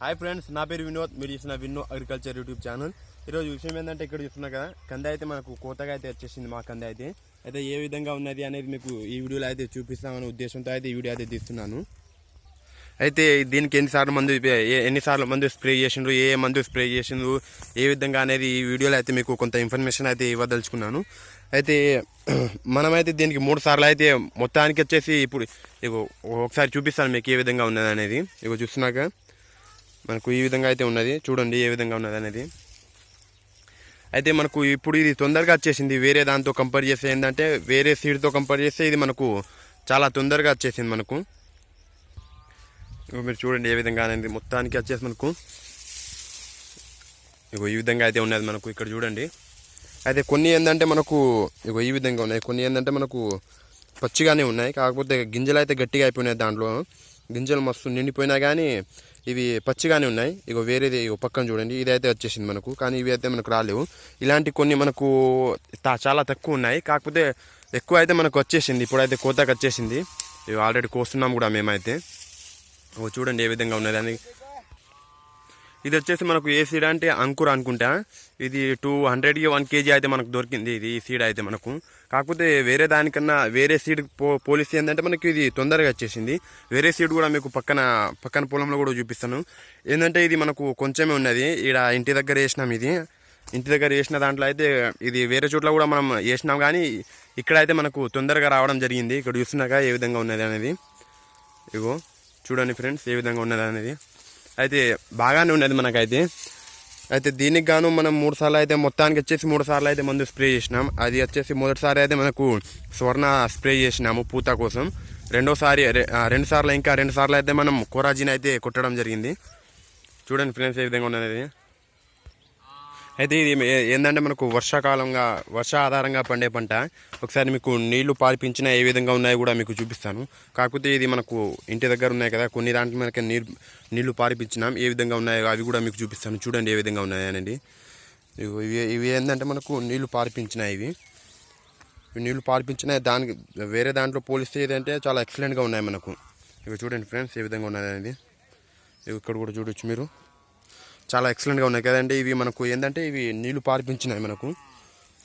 Hi friends నా పేరు వినోద్ మీరు చూసిన విన్నో అగ్రికల్చర్ యూట్యూబ్ ఛానల్. ఈరోజు విషయం ఏంటంటే ఇక్కడ చూస్తున్నా కదా కంద అయితే మనకు కోతగా అయితే వచ్చేసింది మా కంద అయితే. అయితే ఏ విధంగా ఉన్నది అనేది మీకు ఈ వీడియోలో అయితే చూపిస్తామనే ఉద్దేశంతో అయితే ఈ వీడియో అయితే తీస్తున్నాను. అయితే దీనికి ఎన్నిసార్లు మందు ఏ- ఎన్నిసార్లు మందు స్ప్రే చేసిండ్రు ఏ మందు స్ప్రే చేసిండ్రు ఏ విధంగా అనేది ఈ వీడియోలో అయితే మీకు కొంత ఇన్ఫర్మేషన్ అయితే ఇవ్వదలుచుకున్నాను. అయితే మనమైతే దీనికి మూడు సార్లు అయితే మొత్తానికి వచ్చేసి ఇప్పుడు ఇగో ఒకసారి చూపిస్తాను మీకు ఏ విధంగా ఉన్నది అనేది. ఇగో చూస్తున్నాక. మనకు ఈ విధంగా అయితే ఉన్నది. చూడండి ఏ విధంగా ఉన్నది అనేది. అయితే మనకు ఇప్పుడు ఇది తొందరగా వచ్చేసింది. వేరే దాంతో కంపేర్ చేస్తే ఏంటంటే వేరే సీడ్తో కంపేర్ చేస్తే ఇది మనకు చాలా తొందరగా వచ్చేసింది మనకు. ఇగో మీరు చూడండి ఏ విధంగా అనేది మొత్తానికి వచ్చేసి మనకు. ఇగో ఈ విధంగా అయితే ఉన్నది మనకు ఇక్కడ చూడండి. అయితే కొన్ని ఏంటంటే మనకు ఇగో ఈ విధంగా ఉన్నాయి. కొన్ని ఏంటంటే మనకు పచ్చిగానే ఉన్నాయి. కాకపోతే గింజలు అయితే గట్టిగా అయిపోయినాయి దాంట్లో. గింజలు మస్తు నిండిపోయినా కానీ ఇవి పచ్చిగానే ఉన్నాయి. ఇగో వేరేది పక్కన చూడండి. ఇదైతే వచ్చేసింది మనకు. కానీ ఇవి అయితే మనకు రాలేవు. ఇలాంటి కొన్ని మనకు తా- చాలా తక్కువ ఉన్నాయి. కాకపోతే ఎక్కువ అయితే మనకు వచ్చేసింది. ఇప్పుడైతే కోతకు వచ్చేసింది. ఇవి ఆల్రెడీ కోస్తున్నాం కూడా మేమైతే. ఓ చూడండి ఏ విధంగా ఉన్నది అని ఇది వచ్చేసి మనకు ఏ సీడ్ అంటే అంకుర్ అనుకుంటా. ఇది టూ హండ్రెడ్కి వన్ కేజీ అయితే మనకు దొరికింది. ఇది ఈ సీడ్ అయితే మనకు. కాకపోతే వేరే దానికన్నా వేరే సీడ్ పో పోలిసి ఏంటంటే మనకి ఇది తొందరగా వచ్చేసింది. వేరే సీడ్ కూడా మీకు పక్కన పక్కన పొలంలో కూడా చూపిస్తాను. ఏంటంటే ఇది మనకు కొంచెమే ఉన్నది. ఇక్కడ ఇంటి దగ్గర వేసినాం ఇది. ఇంటి దగ్గర వేసిన దాంట్లో అయితే ఇది వేరే చోట్ల కూడా మనం వేసినాం కానీ ఇక్కడైతే మనకు తొందరగా రావడం జరిగింది. ఇక్కడ చూస్తున్నాక ఏ విధంగా ఉన్నది అనేది. ఇగో చూడండి ఫ్రెండ్స్ ఏ విధంగా ఉన్నది అనేది. అయితే బాగానే ఉన్నది మనకైతే. అయితే దీనికి గాను మనం మూడు సార్లు అయితే మొత్తానికి వచ్చేసి మూడు సార్లు అయితే మందు స్ప్రే చేసినాం. అది వచ్చేసి మొదటిసారి అయితే మనకు స్వర్ణ స్ప్రే చేసినాము పూత కోసం. రెండోసారి ఆ, రెండు సార్లు ఇంకా రెండు సార్లు అయితే మనం కోరాజిన్ అయితే కొట్టడం జరిగింది. చూడండి ఫ్రెండ్స్ ఏ విధంగా ఉన్నది. అయితే ఇది ఏంటంటే మనకు వర్షాకాలంగా వర్ష ఆధారంగా పండే పంట. ఒకసారి మీకు నీళ్ళు పారిపించిన ఏ విధంగా ఉన్నాయో కూడా మీకు చూపిస్తాను. కాకపోతే ఇది మనకు ఇంటి దగ్గర ఉన్నాయి కదా కొన్ని దాంట్లో మనకి నీరు నీళ్ళు పారిపించినాం ఏ విధంగా ఉన్నాయో అవి కూడా మీకు చూపిస్తాను. చూడండి ఏ విధంగా ఉన్నాయనండి ఇవి ఇవి- ఇవి ఏంటంటే మనకు నీళ్ళు పారిపించినాయి ఇవి. నీళ్ళు పారిపించిన దానికి వేరే దాంట్లో పోలిస్తే ఏదంటే చాలా ఎక్సలెంట్గా ఉన్నాయి మనకు. ఇవి చూడండి ఫ్రెండ్స్ ఏ విధంగా ఉన్నది అనేది ఇవి ఇక్కడ కూడా చూడొచ్చు మీరు. చాలా ఎక్సలెంట్గా ఉన్నాయి కదండి. ఇవి మనకు ఏంటంటే ఇవి నీళ్ళు పారిపించినాయి మనకు.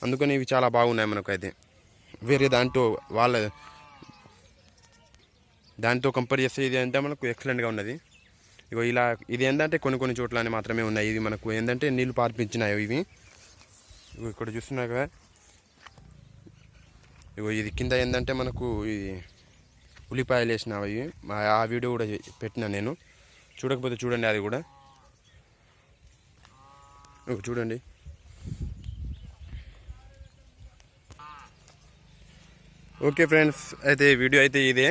అందుకని ఇవి చాలా బాగున్నాయి మనకు అయితే. వేరే దాంట్లో వాళ్ళ దాంతో కంపేర్ చేస్తే ఇది అంటే మనకు ఎక్సలెంట్గా ఉన్నది. ఇగో ఇలా ఇది ఏంటంటే కొన్ని కొన్ని చోట్లని మాత్రమే ఉన్నాయి. ఇది మనకు ఏంటంటే నీళ్ళు పారిపించినాయి ఇవి. ఇగో ఇక్కడ చూస్తున్నా కదా. ఇగో ఇది కింద ఏంటంటే మనకు ఇది ఉల్లిపాయలు వేసినవి ఆ వీడియో కూడా పెట్టినా నేను. చూడకపోతే చూడండి అది కూడా. ఇగో చూడండి. ఓకే ఫ్రెండ్స్ అయితే వీడియో అయితే ఇదే.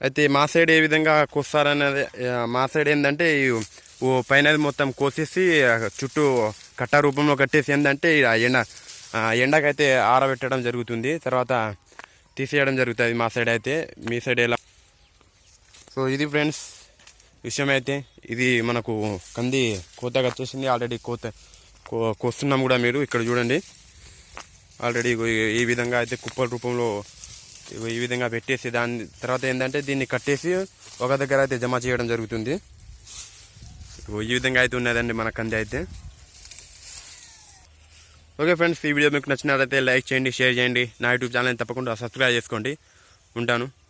అయితే మా సైడ్ ఏ విధంగా కోస్తారనేది మా సైడ్ ఏంటంటే ఓ పైన మొత్తం కోసేసి చుట్టూ కట్ట రూపంలో కట్టేసి ఏంటంటే ఆ ఎండ ఆ, ఎండకైతే ఆరబెట్టడం జరుగుతుంది. తర్వాత తీసేయడం జరుగుతుంది మా సైడ్ అయితే. మీ సైడ్ ఎలా? సో ఇది ఫ్రెండ్స్ విషయం అయితే ఇది మనకు కంది కోతకు వచ్చేసింది ఆల్రెడీ కోత కో- కోస్తున్నాం కూడా మీరు. ఇక్కడ చూడండి. ఆల్రెడీ ఈ- విధంగా అయితే కుప్పల రూపంలో ఈ విధంగా పెట్టేసి దాని తర్వాత ఏంటంటే దీన్ని కట్టేసి ఒక దగ్గర అయితే జమ చేయడం జరుగుతుంది. ఈ విధంగా అయితే ఉన్నదండి మన కంది అయితే. ఓకే ఫ్రెండ్స్ ఈ వీడియో మీకు నచ్చినట్లయితే లైక్ చేయండి షేర్ చేయండి. నా యూట్యూబ్ ఛానల్ తప్పకుండా సబ్స్క్రైబ్ చేసుకోండి. ఉంటాను.